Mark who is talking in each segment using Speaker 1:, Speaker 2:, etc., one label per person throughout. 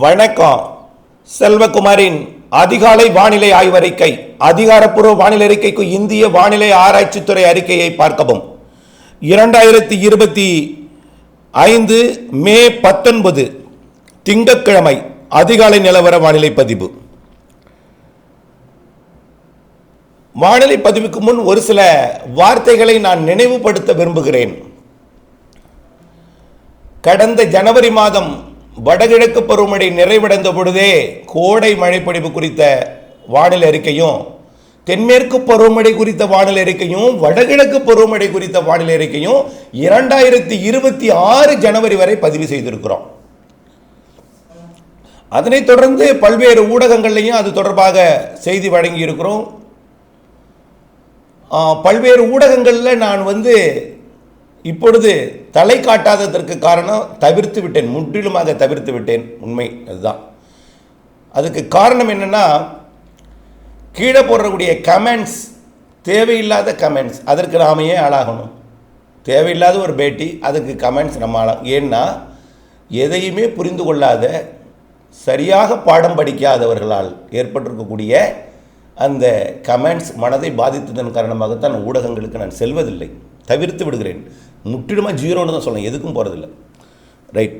Speaker 1: வணக்கம். செல்வகுமாரின் அதிகாலை வானிலை ஆய்வறிக்கை அதிகாரப்பூர்வ வானிலை அறிக்கைக்கு இந்திய வானிலை ஆராய்ச்சித்துறை அறிக்கையை பார்க்கவும். இரண்டாயிரத்தி இருபத்தி ஐந்து மே பத்தொன்பது திங்கட்கிழமை அதிகாலை நிலவர வானிலை பதிவு. வானிலை பதிவுக்கு முன் ஒரு சில வார்த்தைகளை நான் நினைவுபடுத்த விரும்புகிறேன். கடந்த ஜனவரி மாதம் வடகிழக்கு பருவமழை நிறைவடைந்த பொழுதே கோடை மழைப்பொழிவு குறித்த வானிலை அறிக்கையும் தென்மேற்கு பருவமழை குறித்த வானிலை அறிக்கையும் வடகிழக்கு பருவமழை குறித்த வானிலை அறிக்கையும் இரண்டாயிரத்தி இருபத்தி ஆறு ஜனவரி வரை பதிவு செய்திருக்கிறோம். அதனைத் தொடர்ந்து பல்வேறு ஊடகங்கள்லையும் அது தொடர்பாக செய்தி வழங்கி இருக்கிறோம் பல்வேறு ஊடகங்களில் நான் வந்து இப்பொழுது தலை காட்டாததற்கு காரணம் தவிர்த்து விட்டேன் முற்றிலுமாக தவிர்த்து விட்டேன். உண்மை அதுதான். அதுக்கு காரணம் என்னென்னா கீழே போடுறக்கூடிய கமெண்ட்ஸ் தேவையில்லாத கமெண்ட்ஸ் அதற்கு நாமையே ஏன் ஆளாகணும்? தேவையில்லாத ஒரு பேட்டி அதுக்கு கமெண்ட்ஸ் நம்ம ஆளாகும் ஏன்னா எதையுமே புரிந்து கொள்ளாத சரியாக பாடம் படிக்காதவர்களால் ஏற்பட்டிருக்கக்கூடிய அந்த கமெண்ட்ஸ் மனதை பாதித்ததன் காரணமாகத்தான் ஊடகங்களுக்கு நான் செல்வதில்லை. தவிர்த்து விடுகிறேன். முற்றிலுமாக ஜீரோன்னு தான் சொல்லணும் எதுக்கும் போகிறதில்ல ரைட்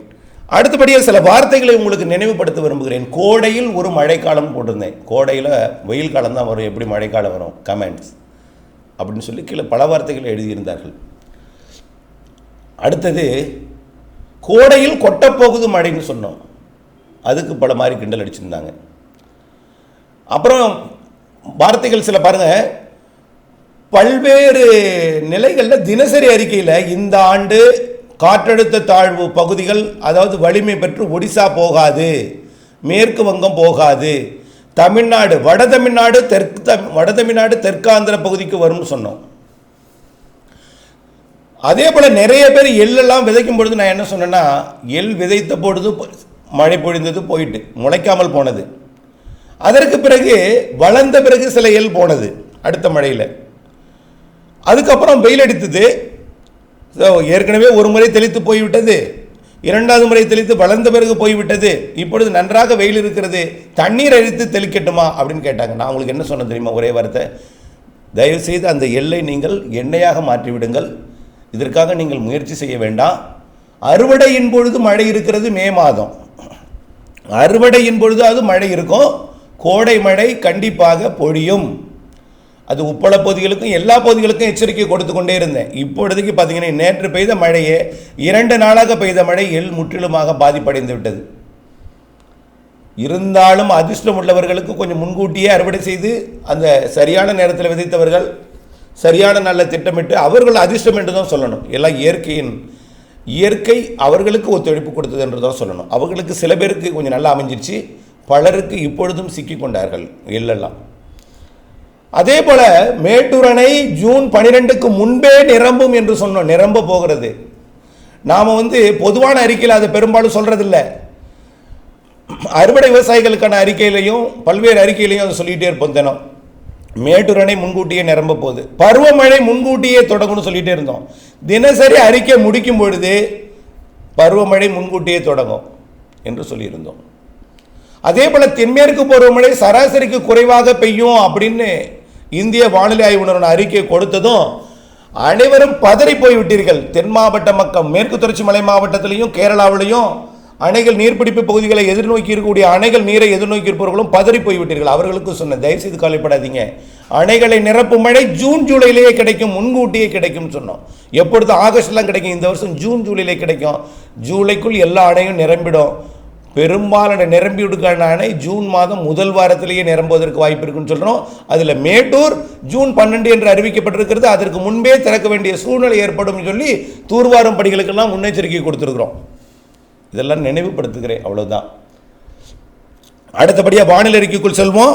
Speaker 1: அடுத்தபடியாக சில வார்த்தைகளை உங்களுக்கு நினைவுபடுத்த விரும்புகிறேன். கோடையில் ஒரு மழைக்காலம் போட்டிருந்தேன். கோடையில் வெயில் காலம் தான் வரும். எப்படி மழைக்காலம் வரும்? கமெண்ட்ஸ் அப்படின்னு சொல்லி கீழே பல வார்த்தைகள் எழுதியிருந்தார்கள். அடுத்தது கோடையில் கொட்டப்போகுது மழைன்னு சொன்னோம். அதுக்கு பல மாதிரி கிண்டல் அடிச்சிருந்தாங்க. அப்புறம் வார்த்தைகள் சில பாருங்கள் பல்வேறு நிலைகளில் தினசரி அறிக்கையில் இந்த ஆண்டு காற்றழுத்த தாழ்வு பகுதிகள் அதாவது வலிமை பெற்று ஒடிசா போகாது மேற்கு வங்கம் போகாது தமிழ்நாடு வட தமிழ்நாடு தெற்கு தம் வட தமிழ்நாடு தெற்காந்திர பகுதிக்கு வரும்னு சொன்னோம். அதே போல் நிறைய பேர் எள்ளெல்லாம் விதைக்கும் பொழுது நான் என்ன சொன்னேன்னா எள் விதைத்த பொழுது மழை பொழிந்தது போயிட்டு முளைக்காமல் போனது. அதற்கு பிறகு வளர்ந்த பிறகு சில எள் போனது அடுத்த மழையில். அதுக்கப்புறம் வெயில் அடித்தது. ஏற்கனவே ஒரு முறை தெளித்து போய்விட்டது. இரண்டாவது முறை தெளித்து வளர்ந்த பிறகு போய்விட்டது. இப்பொழுது நன்றாக வெயில் இருக்கிறது. தண்ணீர் அழித்து தெளிக்கட்டுமா அப்படின்னு கேட்டாங்க. நான் உங்களுக்கு என்ன சொன்னேன் தெரியுமா? ஒரே வார்த்தை. தயவுசெய்து அந்த எல்லை நீங்கள் எண்ணெயாக மாற்றிவிடுங்கள். இதற்காக நீங்கள் முயற்சி செய்ய வேண்டாம். அறுவடையின் பொழுது மழை இருக்கிறது மே மாதம். அறுவடையின் பொழுது அது மழை இருக்கும். கோடை மழை கண்டிப்பாக பொழியும். அது உப்பள பகுதிகளுக்கும் எல்லா பகுதிகளுக்கும் எச்சரிக்கை கொடுத்து கொண்டே இருந்தேன். இப்பொழுதுக்கு பார்த்தீங்கன்னா நேற்று பெய்த மழையே இரண்டு நாளாக பெய்த மழை எள் முற்றிலுமாக பாதிப்படைந்து விட்டது இருந்தாலும் அதிர்ஷ்டம் உள்ளவர்களுக்கு கொஞ்சம் முன்கூட்டியே அறுவடை செய்து அந்த சரியான நேரத்தில் விதைத்தவர்கள் சரியான நல்ல திட்டமிட்டு அவர்கள் அதிர்ஷ்டம் என்று தான் சொல்லணும். எல்லாம் இயற்கையின் இயற்கை அவர்களுக்கு ஒத்துழைப்பு கொடுத்தது என்று தான் சொல்லணும். அவர்களுக்கு சில பேருக்கு கொஞ்சம் நல்லா அமைஞ்சிருச்சு. பலருக்கு இப்பொழுதும் சிக்கிக்கொண்டார்கள் கொண்டார்கள் எள்ளெல்லாம். அதே போல மேட்டூர் அணை ஜூன் பனிரெண்டுக்கு முன்பே நிரம்பும் என்று சொன்னோம். நிரம்ப போகிறது. நாம் வந்து பொதுவான அறிக்கையில் அதை பெரும்பாலும் சொல்கிறதில்ல அறுவடை விவசாயிகளுக்கான அறிக்கையிலையும் பல்வேறு அறிக்கையிலையும் அதை சொல்லிகிட்டே இருப்போம் தினம். மேட்டூர் அணை முன்கூட்டியே நிரம்ப போகுது. பருவமழை முன்கூட்டியே தொடங்கும்னு சொல்லிகிட்டே இருந்தோம். தினசரி அறிக்கை முடிக்கும் பொழுது பருவமழை முன்கூட்டியே தொடங்கும் என்று சொல்லியிருந்தோம். அதே போல் தென்மேற்கு பருவமழை சராசரிக்கு குறைவாக பெய்யும் அப்படின்னு இந்திய வானிலை ஆய்வு நிறுவன அறிக்கை கொடுத்ததும் அனைவரும் பதறி போய் விட்டீர்கள் தென் மாவட்ட மக்கள் மேற்கு தொடர்ச்சி மலை மாவட்டத்திலையும் கேரளாவிலையும் அணைகள் நீர்பிடிப்பு பகுதிகளை எதிர்நோக்கி இருக்கக்கூடிய அணைகள் நீரை எதிர்நோக்கி இருப்பவர்களும் பதறி போய்விட்டீர்கள். அவர்களுக்கு சொன்ன தயவுசெய்து கவலைப்படாதீங்க. அணைகளை நிரப்பும் மழை ஜூன் ஜூலையிலேயே கிடைக்கும் முன்கூட்டியே கிடைக்கும் சொன்னோம். எப்பொழுது ஆகஸ்ட்லாம் கிடைக்கும்? இந்த வருஷம் ஜூன் ஜூலையிலே கிடைக்கும். ஜூலைக்குள் எல்லா அணையும் நிரம்பிடும். பெரும்பாலான நிரம்பி விடுக்கான அணை ஜூன் மாதம் முதல் வாரத்திலேயே நிரம்புவதற்கு வாய்ப்பு இருக்குன்னு சொல்கிறோம் அதில் மேட்டூர் ஜூன் பன்னெண்டு என்று அறிவிக்கப்பட்டிருக்கிறது. அதற்கு முன்பே திறக்க வேண்டிய சூழ்நிலை ஏற்படும் சொல்லி தூர்வாரும் படிகளுக்கெல்லாம் முன்னெச்சரிக்கை கொடுத்துருக்குறோம். இதெல்லாம் நினைவுபடுத்துகிறேன். அவ்வளவுதான். அடுத்தபடியாக வானிலை அறிக்கைக்குள் செல்வோம்.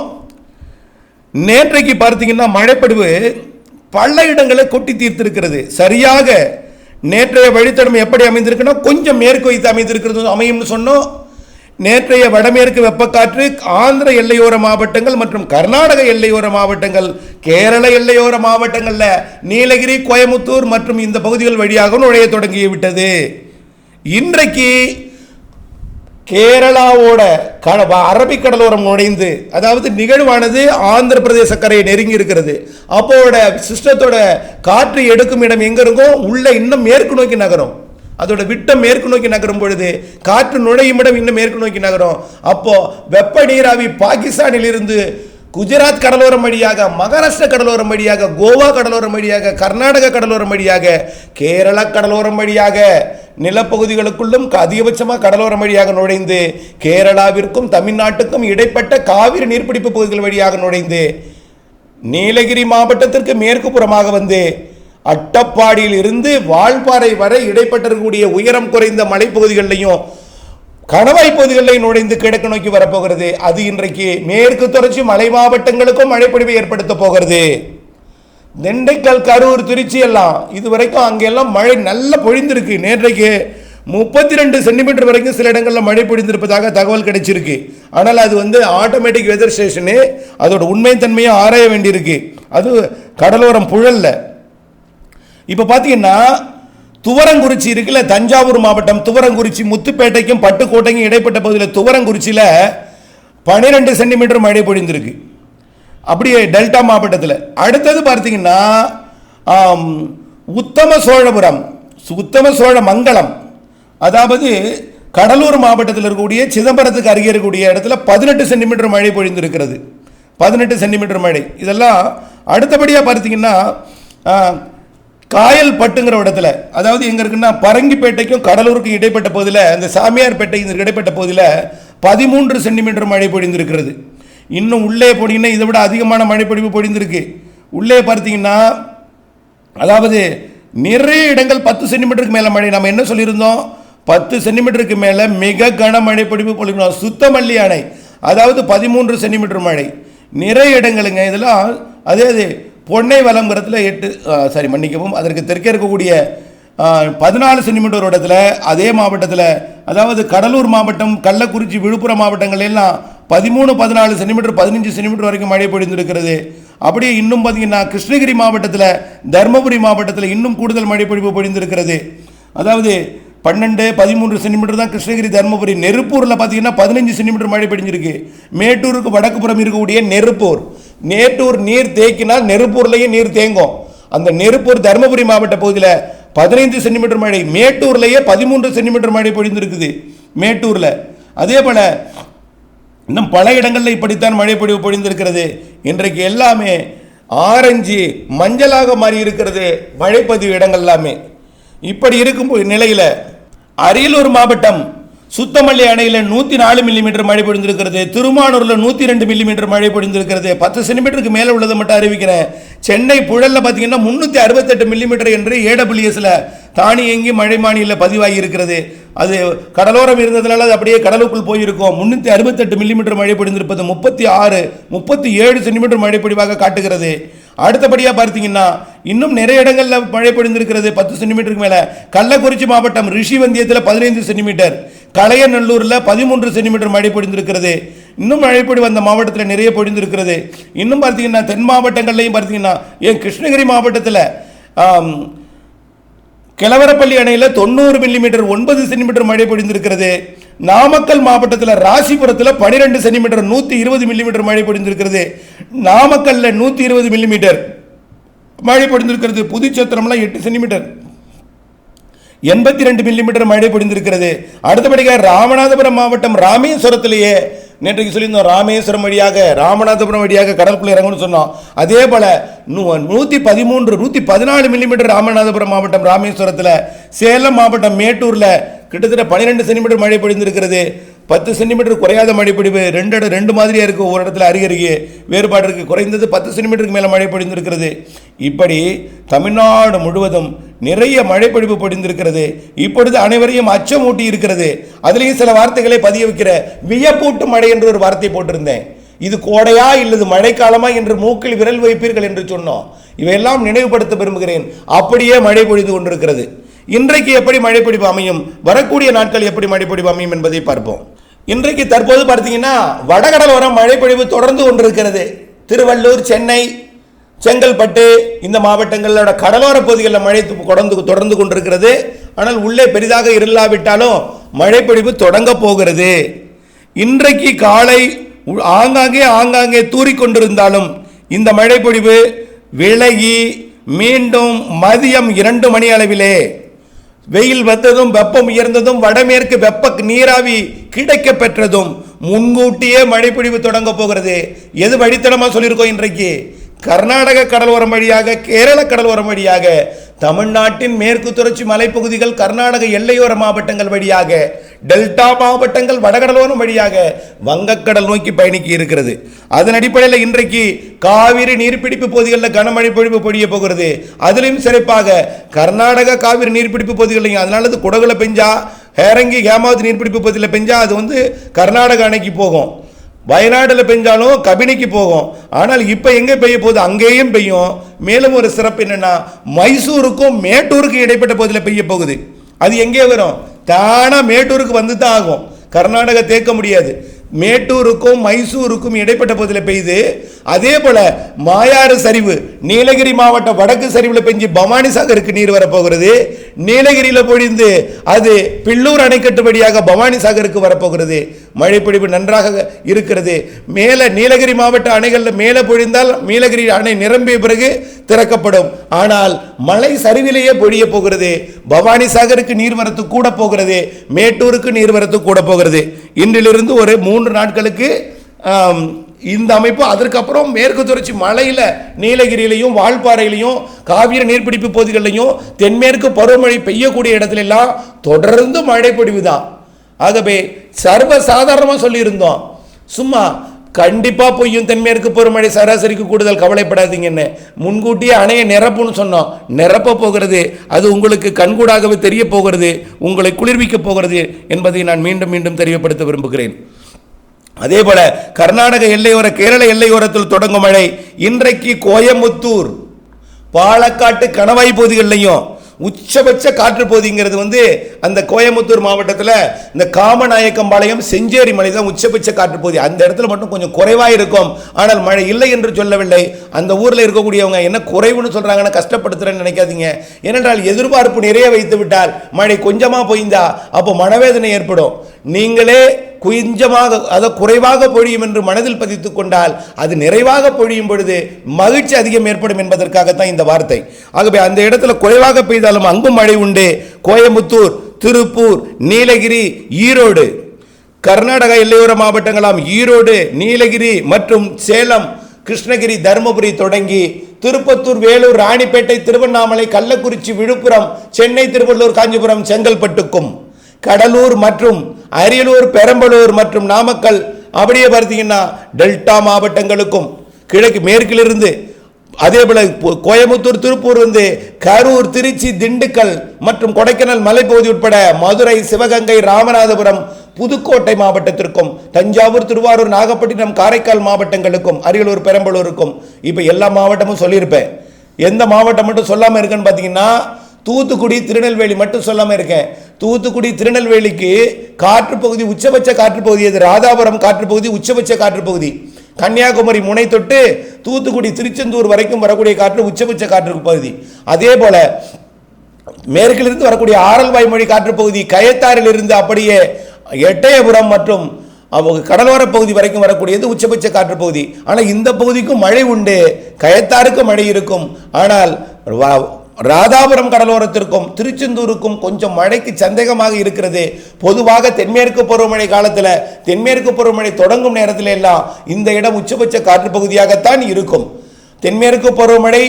Speaker 1: நேற்றைக்கு பார்த்தீங்கன்னா மழைப்படிவு பல இடங்களை கொட்டி தீர்த்திருக்கிறது. சரியாக நேற்றைய வழித்தடம் எப்படி அமைந்திருக்குன்னா கொஞ்சம் மேற்கு வைத்து அமைந்திருக்கிறது அமையும்னு சொன்னோம். நேற்றைய வடமேற்கு வெப்பக்காற்று ஆந்திர எல்லையோர மாவட்டங்கள் மற்றும் கர்நாடக எல்லையோர மாவட்டங்கள் கேரள எல்லையோர மாவட்டங்களில் நீலகிரி கோயமுத்தூர் மற்றும் இந்த பகுதிகள் வழியாக நுழைய தொடங்கிவிட்டது இன்றைக்கு கேரளாவோட கட அரபிக் கடலோரம் நுழைந்து அதாவது நிகழ்வானது ஆந்திர பிரதேச கரையை நெருங்கி இருக்கிறது. அப்போட சிஸ்டத்தோட காற்று எடுக்கும் இடம் எங்க இருக்கும் உள்ள இன்னும் மேற்கு நோக்கி நகரும். அதோட விட்டம் மேற்கு நோக்கி நகரும் பொழுது காற்று நுழையும் இடம் இன்னும் மேற்கு நோக்கி நகரும். அப்போ வெப்ப நீராவி பாகிஸ்தானில் இருந்து குஜராத் கடலோரம் வழியாக மகாராஷ்டிரா கடலோரம் வழியாக கோவா கடலோரம் வழியாக கர்நாடக கடலோரம் வழியாக கேரள கடலோரம் வழியாக நிலப்பகுதிகளுக்குள்ளும் அதிகபட்சமாக கடலோரம் வழியாக நுழைந்து கேரளாவிற்கும் தமிழ்நாட்டுக்கும் இடைப்பட்ட காவிரி நீர்பிடிப்பு பகுதிகள் வழியாக நுழைந்து நீலகிரி மாவட்டத்திற்கு மேற்கு புறமாக வந்து அட்டப்பாடியில் இருந்து வால்பாறை வரை இடைப்பட்டிருக்கக்கூடிய உயரம் குறைந்த மலைப்பகுதிகளிலையும் கணவாய் பகுதிகளில் நுழைந்து கிழக்கு நோக்கி வரப்போகிறது. அது இன்றைக்கு மேற்கு தொடர்ச்சி மலை மாவட்டங்களுக்கும் மழைப்பொழிவை ஏற்படுத்த போகிறது. திண்டுக்கல் கரூர் திருச்சி எல்லாம் இது வரைக்கும் அங்கெல்லாம் மழை நல்லா பொழிந்திருக்கு. நேற்றைக்கு முப்பத்தி ரெண்டு சென்டிமீட்டர் வரைக்கும் சில இடங்களில் மழை பொழிந்திருப்பதாக தகவல் கிடைச்சிருக்கு. ஆனால் அது வந்து ஆட்டோமேட்டிக் வெதர் ஸ்டேஷனு அதோட உண்மைத்தன்மையை ஆராய வேண்டியிருக்கு. அது கடலோரம் புழல்ல. இப்போ பார்த்தீங்கன்னா துவரங்குறிச்சி இருக்குல்ல தஞ்சாவூர் மாவட்டம் துவரங்குறிச்சி முத்துப்பேட்டைக்கும் பட்டுக்கோட்டைக்கும் இடைப்பட்ட பகுதியில் துவரங்குறிச்சியில் பன்னிரெண்டு சென்டிமீட்டர் மழை பொழிந்திருக்கு. அப்படியே டெல்டா மாவட்டத்தில். அடுத்தது பார்த்தீங்கன்னா உத்தம சோழபுரம் உத்தம சோழ மங்கலம். அதாவது கடலூர் மாவட்டத்தில் இருக்கக்கூடிய சிதம்பரத்துக்கு அருகே இருக்கக்கூடிய இடத்துல பதினெட்டு சென்டிமீட்டர் மழை பொழிந்திருக்கிறது. பதினெட்டு சென்டிமீட்டர் மழை. இதெல்லாம் அடுத்தபடியாக பார்த்தீங்கன்னா காயல் பட்டுங்கிற இடத்துல அதாவது எங்கே இருக்குன்னா பரங்கிப்பேட்டைக்கும் கடலூருக்கும் இடைப்பட்ட பகுதியில் அந்த சாமியார்பேட்டை இந்த இடைப்பட்ட பகுதியில் பதிமூன்று சென்டிமீட்டர் மழை பொழிந்திருக்கிறது. இன்னும் உள்ளே போனீங்கன்னா இதை விட அதிகமான மழைப்பொழிவு பொழிந்திருக்கு. உள்ளே பார்த்தீங்கன்னா அதாவது நிறைய இடங்கள் பத்து சென்டிமீட்டருக்கு மேலே மழை. நம்ம என்ன சொல்லியிருந்தோம்? பத்து சென்டிமீட்டருக்கு மேலே மிக கனமழை பொழிவு பொழிக்கணும் சுத்தமல்லி அணை அதாவது பதிமூன்று சென்டிமீட்டர் மழை. நிறைய இடங்களுங்க இதெல்லாம் அதே அது பொன்னை வலம்புறத்தில் எட்டு சாரி மன்னிக்கவும். அதற்கு தெற்கே இருக்கக்கூடிய பதினாலு சென்டிமீட்டர் இடத்துல அதே மாவட்டத்தில் அதாவது கடலூர் மாவட்டம் கள்ளக்குறிச்சி விழுப்புரம் மாவட்டங்கள் எல்லாம் பதிமூணு பதினாலு சென்டிமீட்டர் பதினஞ்சு சென்டிமீட்டர் வரைக்கும் மழை பொழிந்திருக்கிறது. அப்படியே இன்னும் பார்த்தீங்கன்னா கிருஷ்ணகிரி மாவட்டத்தில் தருமபுரி மாவட்டத்தில் இன்னும் கூடுதல் மழை பொழிவு பொழிந்திருக்கிறது. அதாவது பன்னெண்டு பதிமூன்று சென்டிமீட்டர் தான் கிருஷ்ணகிரி தருமபுரி நெருப்பூரில் பார்த்தீங்கன்னா பதினஞ்சு சென்டிமீட்டர் மழை பெடிஞ்சிருக்கு மேட்டூருக்கு வடக்கு புறம் இருக்கக்கூடிய நெருப்பூர். நேட்டூர் நீர் தேக்கினால் நெருப்பூர்லேயும் நீர் தேங்கும். அந்த நெருப்பூர் தருமபுரி மாவட்ட பகுதியில் பதினைந்து சென்டிமீட்டர் மழை மேட்டூர்லேயே பதிமூன்று சென்டிமீட்டர் மழை பொழிந்திருக்குது மேட்டூரில். அதே போல் இன்னும் பல இடங்களில் இப்படித்தான் மழை பொழிவு பொழிந்திருக்கிறது. இன்றைக்கு எல்லாமே ஆரஞ்சு மஞ்சளாக மாறி இருக்கிறது மழைப்பதிவு இடங்கள் எல்லாமே இப்படி இருக்கும் நிலையில் அரியலூர் மாவட்டம் சுத்தமல்லி அணையில் நூற்றி நாலு மில்லிமீட்டர் மழை பொழிந்திருக்கிறது. திருமானூரில் நூற்றி ரெண்டு மில்லிமீட்டர் மழை பொழிந்திருக்கிறது. பத்து சென்டிமீட்டருக்கு மேலே உள்ளதை மட்டும் அறிவிக்கிறேன். சென்னை புழலில் பார்த்தீங்கன்னா முந்நூற்றி அறுபத்தெட்டு மில்லிமீட்டர் என்று ஏடபிள்யூஎஸில் தானியங்கி மழை மாநில பதிவாகி இருக்கிறது. அது கடலோரம் இருந்ததுனால அது அப்படியே கடலுக்குள் போயிருக்கும். முந்நூற்றி அறுபத்தெட்டு மில்லிமீட்டர் மழை பொழிந்திருப்பது முப்பத்தி ஆறு முப்பத்தி ஏழு சென்டிமீட்டர் மழை பொழிவாக காட்டுகிறது. அடுத்தபடியாக பார்த்தீங்கன்னா இன்னும் நிறைய இடங்களில் மழை பொழிந்திருக்கிறது. பத்து சென்டிமீட்டருக்கு மேலே. கள்ளக்குறிச்சி மாவட்டம் ரிஷிவந்தியத்தில் பதினைந்து சென்டிமீட்டர் கலையநல்லூரில் பதிமூன்று சென்டிமீட்டர் மழை பொழிந்திருக்கிறது. இன்னும் மழைப்பொடி வந்த மாவட்டத்தில் நிறைய பொழிந்திருக்கிறது. இன்னும் பார்த்தீங்கன்னா தென் மாவட்டங்கள்லையும் பார்த்தீங்கன்னா ஏன் கிருஷ்ணகிரி மாவட்டத்தில் ஆம், கிழவரப்பள்ளி அணையில் தொண்ணூறு மில்லிமீட்டர் ஒன்பது சென்டிமீட்டர் மழை பொழிந்திருக்கிறது. நாமக்கல் மாவட்டத்தில் ராசிபுரத்தில் பனிரெண்டு சென்டிமீட்டர் நூற்றி இருபது மில்லிமீட்டர் மழை பொழிந்திருக்கிறது. நாமக்கல்ல நூற்றி இருபது மில்லிமீட்டர் மழை பொழிந்திருக்கிறது. புதுச்சத்திரம்லாம் எட்டு சென்டிமீட்டர். எண்பத்தி ரெண்டு மில்லிமீட்டர் மழை பொழிந்திருக்கிறது. அடுத்தபடியாக ராமநாதபுரம் மாவட்டம் ராமேஸ்வரத்திலேயே நேற்றைக்கு சொல்லியிருந்தோம் ராமேஸ்வரம் வழியாக ராமநாதபுரம் வழியாக கடற்குள்ளே இறங்கும்னு சொன்னோம். அதே போல் நூ- நூற்றி பதிமூன்று நூற்றி பதினாலு மில்லிமீட்டர் ராமநாதபுரம் மாவட்டம் ராமேஸ்வரத்தில் சேலம் மாவட்டம் மேட்டூரில் கிட்டத்தட்ட பன்னிரெண்டு சென்டிமீட்டர் மழை பொழிந்திருக்கிறது. பத்து சென்டிமீட்டர் குறையாத மழை பொழிவு ரெண்டு இடம் ரெண்டு மாதிரியாக இருக்குது ஒரு இடத்துல அருகருகே. வேறுபாடு இருக்குது குறைந்தது பத்து சென்டிமீட்டருக்கு மேலே மழை பொழிந்திருக்கிறது. இப்படி தமிழ்நாடு முழுவதும் நிறைய மழை பொழிவு பொழிந்திருக்கிறது. இப்பொழுது அனைவரையும் அச்சமூட்டி இருக்கிறது. அதுலேயும் சில வார்த்தைகளை பதிய வைக்கிற வியப்பூட்டு மழை என்று ஒரு வார்த்தை போட்டிருந்தேன். இது கோடையா இல்லது மழைக்காலமா என்று மூக்கில் விரல் வைப்பீர்கள் என்று சொன்னோம். இவையெல்லாம் நினைவுபடுத்த விரும்புகிறேன். அப்படியே மழை பொழிந்து கொண்டிருக்கிறது. இன்றைக்கு எப்படி மழைப்பொழிவு அமையும்? வரக்கூடிய நாட்கள் எப்படி மழைப்பொழிவு அமையும் என்பதை பார்ப்போம். இன்றைக்கு தற்போது பார்த்தீங்கன்னா வடகடலோரம் மழைப்பொழிவு தொடர்ந்து கொண்டிருக்கிறது. திருவள்ளூர் சென்னை செங்கல்பட்டு இந்த மாவட்டங்களோட கடலோர பகுதிகளில் மழை தொடர்ந்து தொடர்ந்து கொண்டிருக்கிறது. ஆனால் உள்ளே பெரிதாக இல்லாவிட்டாலும் மழைப்பொழிவு தொடங்க போகிறது. இன்றைக்கு காலை உ- ஆங்காங்கே ஆங்காங்கே தூறிக்கொண்டிருந்தாலும் இந்த மழைப்பொழிவு விலகி மீண்டும் மதியம் இரண்டு மணி அளவிலே. வெயில் வந்ததும் வெப்பம் உயர்ந்ததும் வடமேற்கு வெப்ப நீராவி கிடைக்க பெற்றதும் முன்கூட்டியே மழைப்பொழிவு தொடங்க போகிறது. எது வழித்தடமாக சொல்லியிருக்கோம் இன்றைக்கு? கர்நாடக கடலோரம் வழியாக கேரள கடலோரம் வழியாக தமிழ்நாட்டின் மேற்கு தொடர்ச்சி மலைப்பகுதிகள் கர்நாடக எல்லையோர மாவட்டங்கள் வழியாக டெல்டா மாவட்டங்கள் வடகடலோரம் வழியாக வங்கக்கடல் நோக்கி பயணிக்க இருக்கிறது. அதன் அடிப்படையில் இன்றைக்கு காவிரி நீர்பிடிப்பு பகுதிகளில் கனமழை பொழிவு பொழிய போகிறது. அதிலும் சிறப்பாக கர்நாடக காவிரி நீர்பிடிப்பு பகுதிகள் அதனால குடகுல பெஞ்சா ஹேரங்கி ஹேமாவதி நீர்பிடிப்பு பகுதியில் பெஞ்சால் அது வந்து கர்நாடக அணைக்கு போகும். வயநாட்டில் பெஞ்சாலும் கபினிக்கு போகும். ஆனால் இப்போ எங்கே பெய்ய போகுது? அங்கேயும் பெய்யும். மேலும் ஒரு சிறப்பு என்னென்னா மைசூருக்கும் மேட்டூருக்கும் இடைப்பட்ட பகுதியில் பெய்ய போகுது. அது எங்கே வரும்? தானாக மேட்டூருக்கு வந்து தான் ஆகும். கர்நாடகா தேக்க முடியாது. மேட்டூருக்கும் மைசூருக்கும் இடைப்பட்ட பகுதியில் பெய்யுது. அதே போல மாயாறு சரிவு நீலகிரி மாவட்டம் வடக்கு சரிவில் பெஞ்சு பவானி சாகருக்கு நீர் வரப்போகிறது. நீலகிரியில் பொழிந்து அது பில்லூர் அணைக்கட்டு வழியாக பவானி சாகருக்கு வரப்போகிறது. மழைப்பொழிவு நன்றாக இருக்கிறது. மேலே நீலகிரி மாவட்ட அணைகளில் மேலே பொழிந்தால் நீலகிரி அணை நிரம்பிய பிறகு திறக்கப்படும். ஆனால் மழை சரிவிலேயே பொழிய போகிறது. பவானி சாகருக்கு நீர்வரத்து கூட போகிறது. மேட்டூருக்கு நீர்வரத்து கூட போகிறது. இன்றிலிருந்து ஒரு மூன்று நாட்களுக்கு இந்த அமைப்பு அதற்கப்புறம் மேற்கு தொடர்ச்சி மலையில் நீலகிரியிலையும் வால்பாறையிலையும் காவிரி நீர்பிடிப்பு பகுதிகளிலையும் தென்மேற்கு பருவமழை பெய்யக்கூடிய இடத்துல எல்லாம் தொடர்ந்து மழை பொழிவு தான் ஆகவே சர்வ சாதாரணமாக சொல்லியிருந்தோம். சும்மா கண்டிப்பாக பொய்யும் தென்மேற்கு பருவமழை சராசரிக்கு கூடுதல் கவலைப்படாதீங்கன்னு. முன்கூட்டியே அணையை நிரப்புன்னு சொன்னோம். நிரப்ப போகிறது அது உங்களுக்கு கண்கூடாகவே தெரிய போகிறது உங்களை குளிர்விக்க போகிறது என்பதை நான் மீண்டும் மீண்டும் தெரியப்படுத்த விரும்புகிறேன். அதே போல கர்நாடக எல்லையோர கேரள எல்லையோரத்தில் தொடங்கும் மழை இன்றைக்கு கோயம்புத்தூர் பாலக்காட்டு கணவாய் பகுதிகளிலையும் உச்சபட்ச காற்று பகுதிங்கிறது வந்து அந்த கோயம்புத்தூர் மாவட்டத்தில் இந்த காமநாயக்கம்பாளையம் செஞ்சேரி மலை தான் உச்சபட்ச காற்று பகுதி அந்த இடத்துல மட்டும் கொஞ்சம் குறைவாக இருக்கும் ஆனால் மழை இல்லை என்று சொல்லவில்லை. அந்த ஊரில் இருக்கக்கூடியவங்க என்ன குறைவுன்னு சொல்கிறாங்கன்னு கஷ்டப்படுத்துறேன்னு நினைக்காதீங்க. ஏனென்றால் எதிர்பார்ப்பு நிறைய வைத்து விட்டால் மழை கொஞ்சமாக பொய்ந்தா அப்போ மனவேதனை ஏற்படும். நீங்களே கொஞ்சமாக அதை குறைவாக பொழியும் என்று மனதில் பதித்துக் கொண்டால் அது நிறைவாக பொழியும் பொழுது மகிழ்ச்சி அதிகம் ஏற்படும் என்பதற்காகத்தான் இந்த வார்த்தை. ஆகவே அந்த இடத்துல குறைவாக பெய்தாலும் அங்கும் மழை உண்டு. கோயம்புத்தூர் திருப்பூர் நீலகிரி ஈரோடு. கர்நாடகா எல்லையோர மாவட்டங்களாம் ஈரோடு நீலகிரி மற்றும் சேலம் கிருஷ்ணகிரி தருமபுரி தொடங்கி திருப்பத்தூர் வேலூர் ராணிப்பேட்டை திருவண்ணாமலை கள்ளக்குறிச்சி விழுப்புரம் சென்னை திருவள்ளூர் காஞ்சிபுரம் செங்கல்பட்டுக்கும். கடலூர் மற்றும் அரியலூர் பெரம்பலூர் மற்றும் நாமக்கல் அப்படியே பார்த்தீங்கன்னா டெல்டா மாவட்டங்களுக்கும் கிழக்கு மேற்கிலிருந்து அதே போல கோயம்புத்தூர் திருப்பூர் வந்து கரூர் திருச்சி திண்டுக்கல் மற்றும் கொடைக்கானல் மலைப்பகுதி உட்பட மதுரை சிவகங்கை ராமநாதபுரம் புதுக்கோட்டை மாவட்டத்திற்கும் தஞ்சாவூர் திருவாரூர் நாகப்பட்டினம் காரைக்கால் மாவட்டங்களுக்கும் அரியலூர் பெரம்பலூருக்கும் இப்போ எல்லா மாவட்டமும் சொல்லியிருப்பேன். எந்த மாவட்டம் மட்டும் சொல்லாமல் இருக்குன்னு பார்த்தீங்கன்னா தூத்துக்குடி திருநெல்வேலி மட்டும் சொல்லாமல் இருக்கேன். தூத்துக்குடி திருநெல்வேலிக்கு காற்று பகுதி உச்சபட்ச காற்று பகுதி அது ராதாபுரம் காற்று பகுதி உச்சபட்ச காற்று பகுதி. கன்னியாகுமரி முனை தொட்டு தூத்துக்குடி திருச்செந்தூர் வரைக்கும் வரக்கூடிய காற்று உச்சபட்ச காற்று பகுதி. அதே போல மேற்கிலிருந்து வரக்கூடிய ஆரல்வாய் மொழி காற்று பகுதி கயத்தாறில் இருந்து அப்படியே எட்டயபுரம் மற்றும் அவங்க கடலோர பகுதி வரைக்கும் வரக்கூடியது உச்சபட்ச காற்று பகுதி. ஆனால் இந்த பகுதிக்கும் மழை உண்டு. கயத்தாருக்கு மழை இருக்கும். ஆனால் ராதாபுரம் கடலோரத்திற்கும் திருச்செந்தூருக்கும் கொஞ்சம் மழைக்கு சந்தேகமாக இருக்கிறது. பொதுவாக தென்மேற்கு பருவமழை காலத்தில் தென்மேற்கு பருவமழை தொடங்கும் நேரத்தில் எல்லாம் இந்த இடம் உச்சபட்ச காற்று பகுதியாகத்தான் இருக்கும். தென்மேற்கு பருவமழை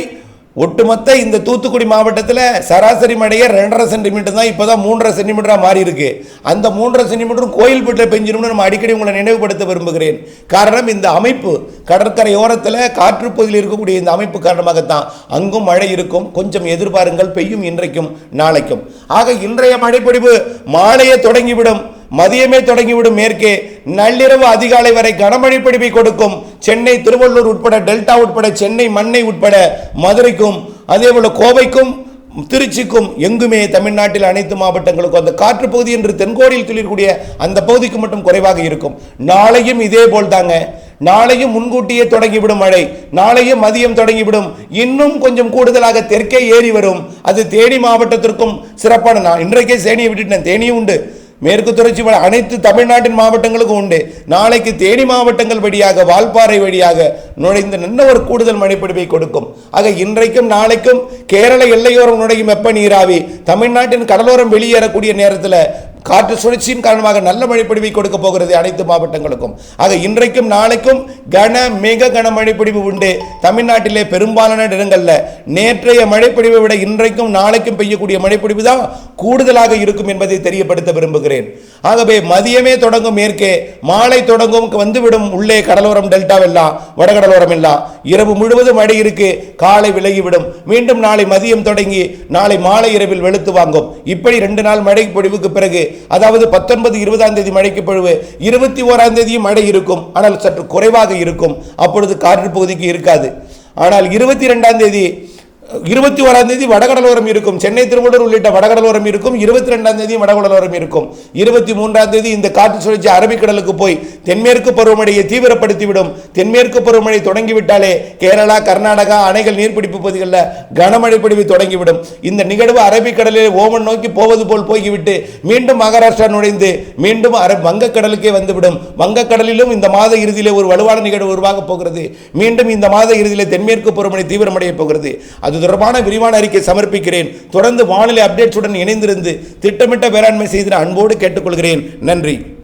Speaker 1: ஒட்டுமொத்த இந்த தூத்துக்குடி மாவட்டத்தில் சராசரி மழையே ரெண்டரை சென்டிமீட்டர் தான் இப்போ தான் மூன்றரை சென்டிமீட்டராக மாறி இருக்கு. அந்த மூன்றரை சென்டிமீட்டரும் கோயில்பேட்டில் பெஞ்சிடும்னு நம்ம அடிக்கடி உங்களை நினைவுபடுத்த விரும்புகிறேன். காரணம் இந்த அமைப்பு கடற்கரையோரத்தில் காற்றுப்பகுதியில் இருக்கக்கூடிய இந்த அமைப்பு காரணமாகத்தான் அங்கும் மழை இருக்கும். கொஞ்சம் எதிர்பாருங்கள் பெய்யும் இன்றைக்கும் நாளைக்கும். ஆக இன்றைய மழைப்பொழிவு மாலையே தொடங்கிவிடும் மதியமே தொடங்கிவிடும் மேற்கே. நள்ளிரவு அதிகாலை வரை கனமழை பிடிப்பை கொடுக்கும் சென்னை திருவள்ளூர் உட்பட டெல்டா உட்பட சென்னை மண்ணை உட்பட மதுரைக்கும் அதேபோல கோவைக்கும் திருச்சிக்கும் எங்குமே தமிழ்நாட்டில் அனைத்து மாவட்டங்களுக்கும் அந்த காற்று பகுதி என்று தென்கோடியில் துளிரக்கூடிய அந்த பகுதிக்கு மட்டும் குறைவாக இருக்கும். நாளையும் இதே போல் தாங்க. நாளையும் முன்கூட்டியே தொடங்கிவிடும் மழை. நாளையும் மதியம் தொடங்கிவிடும். இன்னும் கொஞ்சம் கூடுதலாக தெற்கே ஏறி வரும். அது தேனி மாவட்டத்திற்கும் சிறப்பான நான் இன்றைக்கே சேனியை விட்டுட்டேன் தேனியும் உண்டு. மேற்கு தொடர்ச்சி மலை அனைத்து தமிழ்நாட்டின் மாவட்டங்களுக்கும் உண்டு. நாளைக்கு தேனி மாவட்டங்கள் வழியாக வால்பாறை வழியாக நுழைந்து நல்ல ஒரு கூடுதல் மழைப்பொழிவை கொடுக்கும். ஆக இன்றைக்கும் நாளைக்கும் கேரள எல்லையோரம் நுழையும் வெப்ப நீராவி தமிழ்நாட்டின் கடலோரம் வெளியேறக்கூடிய நேரத்தில் காற்று சுழற்சியின் காரணமாக நல்ல மழைப்பொழிவை கொடுக்க போகிறது அனைத்து மாவட்டங்களுக்கும். ஆக இன்றைக்கும் நாளைக்கும் கன மிக கன மழைப்பொழிவு உண்டு. தமிழ்நாட்டிலே பெரும்பாலான இடங்களில் நேற்றைய மழைப்பொழிவை விட இன்றைக்கும் நாளைக்கும் பெய்யக்கூடிய மழைப்பொழிவு தான் கூடுதலாக இருக்கும் என்பதை தெரியப்படுத்த விரும்புகிறேன். ஆகவே மதியமே தொடங்கும் மேற்கே மாலை தொடங்கும் வந்துவிடும் உள்ளே கடலோரம் டெல்டாவெல்லாம் வடகடலோரம் எல்லாம் இரவு முழுவதும் மழை இருக்கு காலை விலகிவிடும். மீண்டும் நாளை மதியம் தொடங்கி நாளை மாலை இரவில் வெளுத்து வாங்கும். இப்படி ரெண்டு நாள் மழை பொழிவுக்கு பிறகு அதாவது பத்தொன்பது இருபதாம் தேதி மழைக்கு பொழுது இருபத்தி ஓராம் தேதியும் மழை இருக்கும். ஆனால் சற்று குறைவாக இருக்கும். அப்பொழுது காற்று பகுதிக்கு இருக்காது. ஆனால் இருபத்தி ரெண்டாம் தேதி இருபத்தி ஓராம் தேதி வடகடலோரம் இருக்கும். சென்னை திருவள்ளூர் உள்ளிட்ட வடகடலோரம் இருக்கும். இருபத்தி ரெண்டாம் தேதி வடகடலோரம் இருக்கும். இருபத்தி மூன்றாம் தேதி இந்த காற்று சுழற்சி அரபிக்கடலுக்கு போய் தென்மேற்கு பருவமழையை தீவிரப்படுத்திவிடும். தென்மேற்கு பருவமழை தொடங்கிவிட்டாலே கேரளா கர்நாடகா அணைகள் நீர்பிடிப்பு பகுதிகளில் கனமழை பொழிவு தொடங்கிவிடும். இந்த நிகழ்வு அரபிக்கடலில் ஓமன் நோக்கி போவது போல் போய்விட்டு மீண்டும் மகாராஷ்டிரா நுழைந்து மீண்டும் அர வங்கக்கடலுக்கே வந்துவிடும். வங்கக்கடலிலும் இந்த மாத இறுதியிலே ஒரு வலுவான நிகழ்வு உருவாகப் போகிறது. மீண்டும் இந்த மாத இறுதியிலே தென்மேற்கு பருவமழை தீவிரமடைய போகிறது. அது தொடர்பான விரிவான அறிக்கை சமர்ப்பிக்கிறேன். தொடர்ந்து வானிலை அப்டேட்ஸுடன் இணைந்திருந்து திட்டமிட்ட வேளாண்மை செய்து அன்போடு கேட்டுக்கொள்கிறேன். நன்றி.